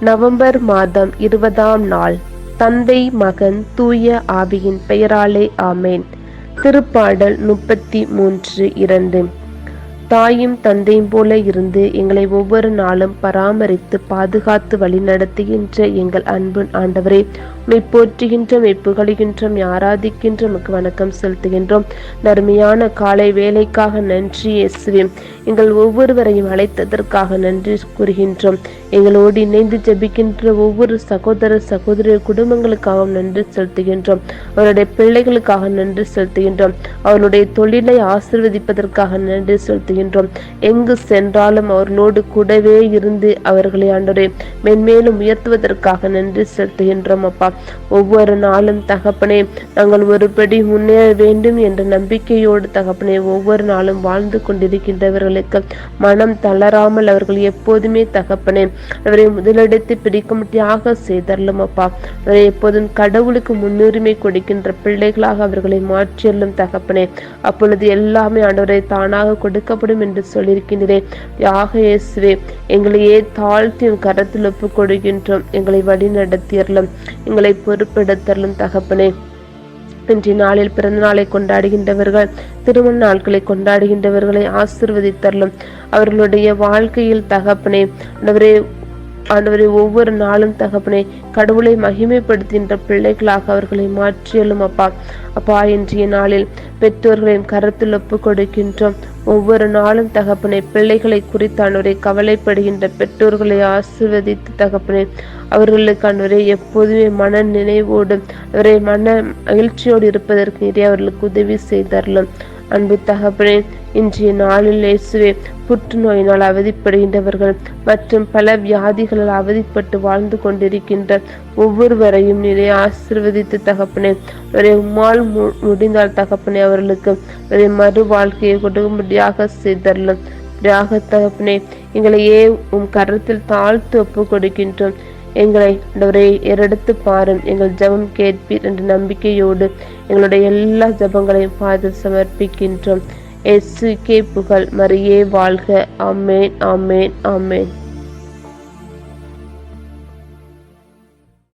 November மாதம் இருபதாம் நாள். தந்தை மகன் தூய ஆவியின் பெயராலே ஆமேன். திருப்பாடல் முப்பத்தி மூன்று இரண்டு. தாயும் தந்தையும் போல இருந்து எங்களை ஒவ்வொரு நாளும் பராமரித்து பாதுகாத்து வழிநடத்துகின்ற எங்கள் அன்பு ஆண்டவரே மெய் போற்றுகின்றோம் புகழுகின்றோம் ஆராதிக்கின்றோம் வணக்கம் செலுத்துகின்றோம். நர்மையான காலை வேலைக்காக நன்றி இயேசுவே. எங்கள் ஒவ்வொருவரையும் அழைத்ததற்காக நன்றி கூறுகின்றோம். எங்களோடு இணைந்து ஜெபிக்கின்ற ஒவ்வொரு சகோதர சகோதரி குடும்பங்களுக்காகவும் நன்றி செலுத்துகின்றோம். அவருடைய பிள்ளைகளுக்காக நன்றி செலுத்துகின்றோம். அவருடைய தொழிலை ஆசிர்வதிப்பதற்காக நன்றி செலுத்துகின்றோம். எங்கு சென்றாலும் அவர்களோடு கூடவே இருந்து அவர்களை ஆண்டவரே மென்மேலும் உயர்த்துவதற்காக நன்றி செலுத்துகின்றோம் அப்பா. ஒவ்வொரு நாளும் தகப்பனே நாங்கள் ஒருபடி முன்னேற வேண்டும் என்ற நம்பிக்கையோடு தகப்பனே ஒவ்வொரு நாளும் வாழ்ந்து கொண்டிருக்கின்றவர்களுக்கு மனம் தளராமல் அவர்கள் எப்போதுமே தகப்பனே அவரை முதலிடத்தை பிடிக்கும்படியாக செய்தரலும் அப்பா. அவரை எப்போதும் கடவுளுக்கு முன்னுரிமை கொடுக்கின்ற பிள்ளைகளாக அவர்களை மாற்றியல்லும் தகப்பனே. அப்பொழுது எல்லாமே ஆண்டவரை தானாக கொடுக்கப்படும் என்று சொல்லியிருக்கின்றதே. யாக இயேசுவே எங்களையே தாழ்த்தி உன் கரத்தில் ஒப்பு கொடுக்கின்றோம் எங்களை வழி நடத்தியறலும் எங்களை பொறுப்பெடுத்தரலும் தகப்பனே. இன்றைய நாளில் பிறந்த நாளை கொண்டாடுகின்றவர்கள் திருமண நாட்களை கொண்டாடுகின்றவர்களை ஆசிர்வதித்தரலும் அவர்களுடைய வாழ்க்கையில் தகப்பனே அவரே ஆண்டவரை ஒவ்வொரு நாளும் தகப்பனே கடவுளை மகிமைப்படுத்துகின்ற பிள்ளைகளாக அவர்களை மாற்றியலும் அப்பா. அப்பா இன்றைய நாளில் பெற்றோர்களின் கருத்தில் ஒப்பு கொடுக்கின்றோம். ஒவ்வொரு நாளும் தகப்பனை பிள்ளைகளை குறித்தானவரை கவலைப்படுகின்ற பெற்றோர்களை ஆசிர்வதித்து தகப்பனே அவர்களுக்கானவரை எப்போதுமே மன நினைவோடு அவரை மன மகிழ்ச்சியோடு இருப்பதற்கு நிறைய அவர்களுக்கு உதவி செய்தார்களும் அன்பு தகப்பனே இன்றைய நாளில் இயேசுவே புற்றுநோயினால் அவதிப்படுகின்றவர்கள் மற்றும் பல வியாதிகளால் அவதிப்பட்டு வாழ்ந்து கொண்டிருக்கின்ற ஒவ்வொருவரையும் நிறைய ஆசிர்வதித்து தகப்பனே. அவரை உம்மால் முடிந்தால் தகப்பனே அவர்களுக்கு அவரை மறு வாழ்க்கையை கொடுக்கும்படியாக செய்தரலும் தியாக தகப்பனே எங்களையே உம் கரத்தில் தாழ்த்து ஒப்பு கொடுக்கின்றோம். எங்களை எரடுத்து ஏறெடுத்து பாரும். எங்கள் ஜெபம் கேட்பீர் என்ற நம்பிக்கையோடு எங்களுடைய எல்லா ஜெபங்களையும் பார்த்து சமர்ப்பிக்கின்றோம். எஸ் கே புகழ் மரியே வாழ்க. ஆமேன் ஆமேன் ஆமேன்.